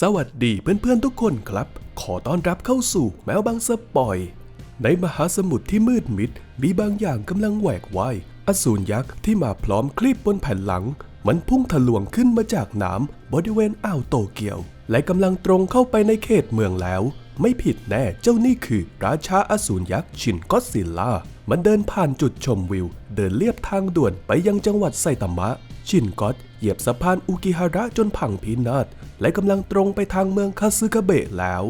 สวัสดีเพื่อนๆทุกคนครับ ขอต้อนรับเข้าสู่แมวบางสปอย ในมหาสมุทรที่มืดมิด มีบางอย่างกำลังแหวกว่ายอสูรยักษ์ที่มาพร้อมคลีบบนแผ่นหลัง มันพุ่งทะลวงขึ้นมาจากน้ำบริเวณอ่าวโตเกียว และกำลังตรงเข้าไปในเขตเมืองแล้ว ไม่ผิดแน่เจ้านี่คือราชาอสูรยักษ์ชินก็อดซิลล่า มันเดินผ่านจุดชมวิว เดินเลียบทางด่วนไปยังจังหวัดไซตามะ ชินก็อตเหยียบสะพานอุกิฮาระจนพังพินาศและกำลังตรงไปทางเมืองคาซึคาเบะแล้ว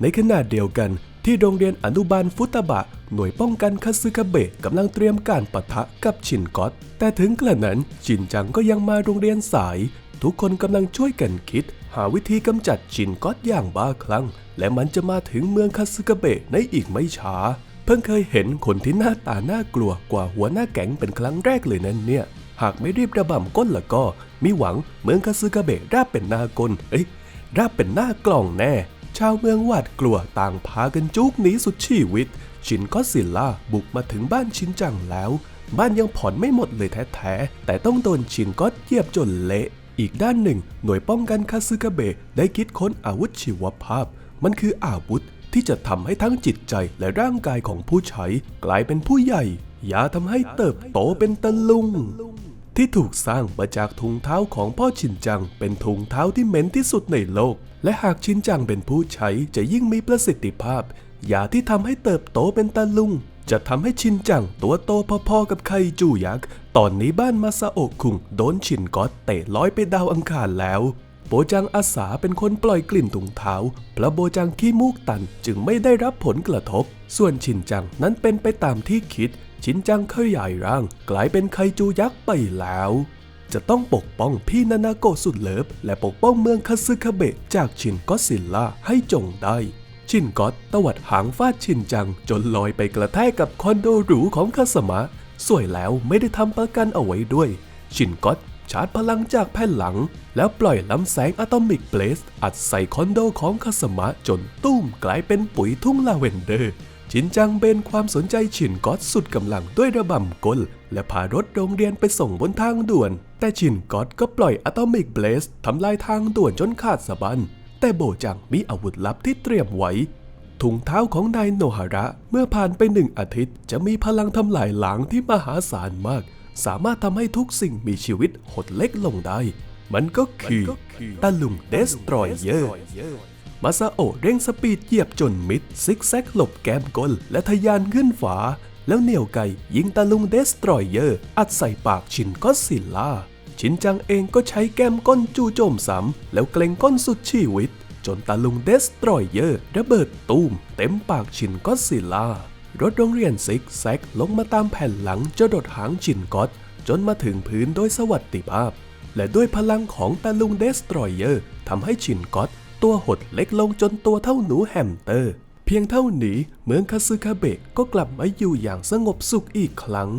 ในขณะเดียวกันที่โรงเรียนอนุบาลฟุตบะ หน่วยป้องกันคาซึคาเบะกำลังเตรียมการปะทะกับชินก็อตแต่ถึงกระนั้นชินจังก็ยังมาโรงเรียนสาย ทุกคนกำลังช่วยกันคิด หาวิธีกำจัดชินก็อตอย่างบ้าคลั่ง และมันจะมาถึงเมืองคาซึคาเบะในอีกไม่ช้า เพิ่งเคยเห็นคนที่หน้าตาน่ากลัวกว่าหัวหน้าแก๊งเป็นครั้งแรกเลยนั่นเนี่ย หากไม่รีบระบำก้นละก็ มีหวังเมืองคาซึคาเบะราบเป็นหน้ากลเอ้ยราบเป็นหน้ากล่องแน่ ชาวเมืองหวาดกลัวต่างพากันจุกหนีสุดชีวิต ชินก็อดซิลล่าบุกมาถึงบ้านชินจังแล้ว บ้านยังผ่อนไม่หมดเลยแท้ๆแต่ต้องโดนชินก็อดเหยียบจนเละ อีกด้านหนึ่ง หน่วยป้องกันคาซึคาเบะได้คิดค้นอาวุธชีวภาพ มันคืออาวุธที่จะทำให้ทั้งจิตใจและร่างกายของผู้ใช้กลายเป็นผู้ใหญ่ ยาทำให้เติบโตเป็นตะลุง ที่ถูกสร้างมาจากถุงเท้าของพ่อชินจัง เป็นถุงเท้าที่เหม็นที่สุดในโลก และหากชินจังเป็นผู้ใช้จะยิ่งมีประสิทธิภาพยาที่ทำให้เติบโตเป็นตาลุง จะทำให้ชินจังตัวโตพอๆกับไคจูยักษ์ ตอนนี้บ้านมาซาโอะคุงโดนชินก็อตเตะร้อยไปดาวอังคารแล้ว โบจังอาสาเป็นคนปล่อยกลิ่นถุงเท้าพระโบจังขี้มูกตันจึงไม่ได้รับผลกระทบ ส่วนชินจังนั้นเป็นไปตามที่คิด ชินจังขยายร่าง กลายเป็นไคจูยักษ์ไปแล้ว จะต้องปกป้องพี่นานาโกะสุดเลิฟ และปกป้องเมืองคาซึคาเบะจากชินก็ซิลล่าให้จงได้ ชินก็อตตวัดหางฟาดชินจัง จนลอยไปกระแทกกับคอนโดหรูของคาสมะสวยแล้วไม่ได้ทำประกันเอาไว้ด้วย ชินก็อตชาร์จพลังจากแผ่นหลัง แล้วปล่อยลำแสงอะตอมิกเบลสอัดใส่คอนโดของคาสมะจนตุ้มกลายเป็นปุ๋ยทุ่งลาเวนเดอร์ ชินจังเบนความสนใจชินก็อตสุดกำลังด้วยระบำกลและพารถโรงเรียนไปส่งบนทางด่วน แต่ชินก็อตก็ปล่อยอะตอมิกเบลสทำลายทางด่วนจนขาดสะบัน แต่โบจังมีอาวุธลับที่เตรียมไว้ ถุงเท้าของนายโนฮาระเมื่อผ่านไปหนึ่งอาทิตย์ จะมีพลังทำลายล้างที่มหาศาลมาก สามารถทำให้ทุกสิ่งมีชีวิตหดเล็กลงได้ มันก็คือตะลุงเดสตรอยเยอร์มาซาโอเร่งสปีดเหยียบจนมิด ซิกแซกหลบแกมกลและทะยานขึ้นฝา แล้วเหนี่ยวไกยิงตะลุงเดสตรอยเยอร์ อัดใส่ปากชินก็อดซิลล่า ชินจังเองก็ใช้แก้มก้นจู่โจมซ้ำแล้วเกรงก้นสุดชีวิต จนตะลุงเดสตรอยเยอร์ระเบิดตูมเต็มปากชินก็อดซิล่ารถโรงเรียนซิกแซกลงมาตามแผ่นหลังจะดดหางชินก็อดจนมาถึงพื้นโดยสวัสดิภาพ และด้วยพลังของตะลุงเดสตรอยเยอร์ทำให้ชินก็อตตัวหดเล็กลงจนตัวเท่าหนูแฮมเตอร์ เพียงเท่านี้เมืองคาซึคาเบะก็กลับมาอยู่อย่างสงบสุขอีกครั้ง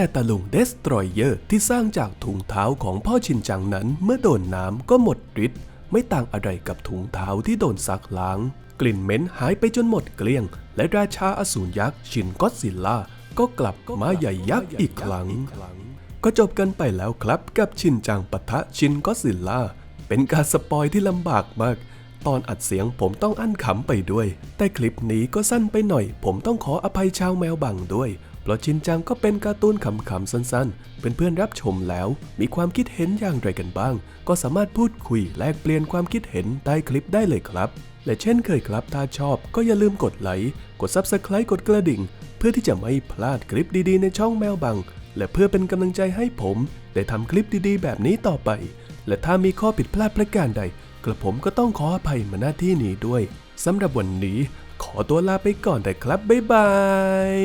แต่ตะลุงเดสตรอยเยอร์ที่สร้างจากถุงเท้าของพ่อชินจังนั้นเมื่อโดนน้ำก็หมดฤทธิ์ไม่ต่างอะไรกับถุงเท้าที่โดนซักล้าง กลิ่นเหม็นหายไปจนหมดเกลี้ยง และราชาอสูรยักษ์ชินก็อซิลล่าก็กลับมาใหญ่ยักษ์อีกครั้ง ก็จบกันไปแล้วครับกับชินจังปะทะชินก็อซิลล่าเป็นการสปอยที่ลำบากมาก ตอนอัดเสียงผมต้องอั้นขำไปด้วย แต่คลิปนี้ก็สั้นไปหน่อย ผมต้องขออภัยชาวแมวบังด้วย เพราะชินจังก็เป็นการ์ตูนขำๆสั้นๆ เพื่อนๆรับชมแล้ว มีความคิดเห็นอย่างไรกันบ้าง ก็สามารถพูดคุยแลกเปลี่ยนความคิดเห็นใต้คลิปได้เลยครับ และเช่นเคยครับ ถ้าชอบก็อย่าลืมกดไลค์ กด Subscribe กดกระดิ่ง เพื่อที่จะไม่พลาดคลิปดีๆ ในช่องแมวบัง และเพื่อเป็นกำลังใจให้ผม ได้ทำคลิปดีๆ แบบนี้ต่อไป และถ้ามีข้อผิดพลาดประการใด กระผมก็ต้องขออภัยมาหน้าที่นี้ด้วยสำหรับวันนี้ ขอตัวลาไปก่อนแต่ครับ บ๊ายบาย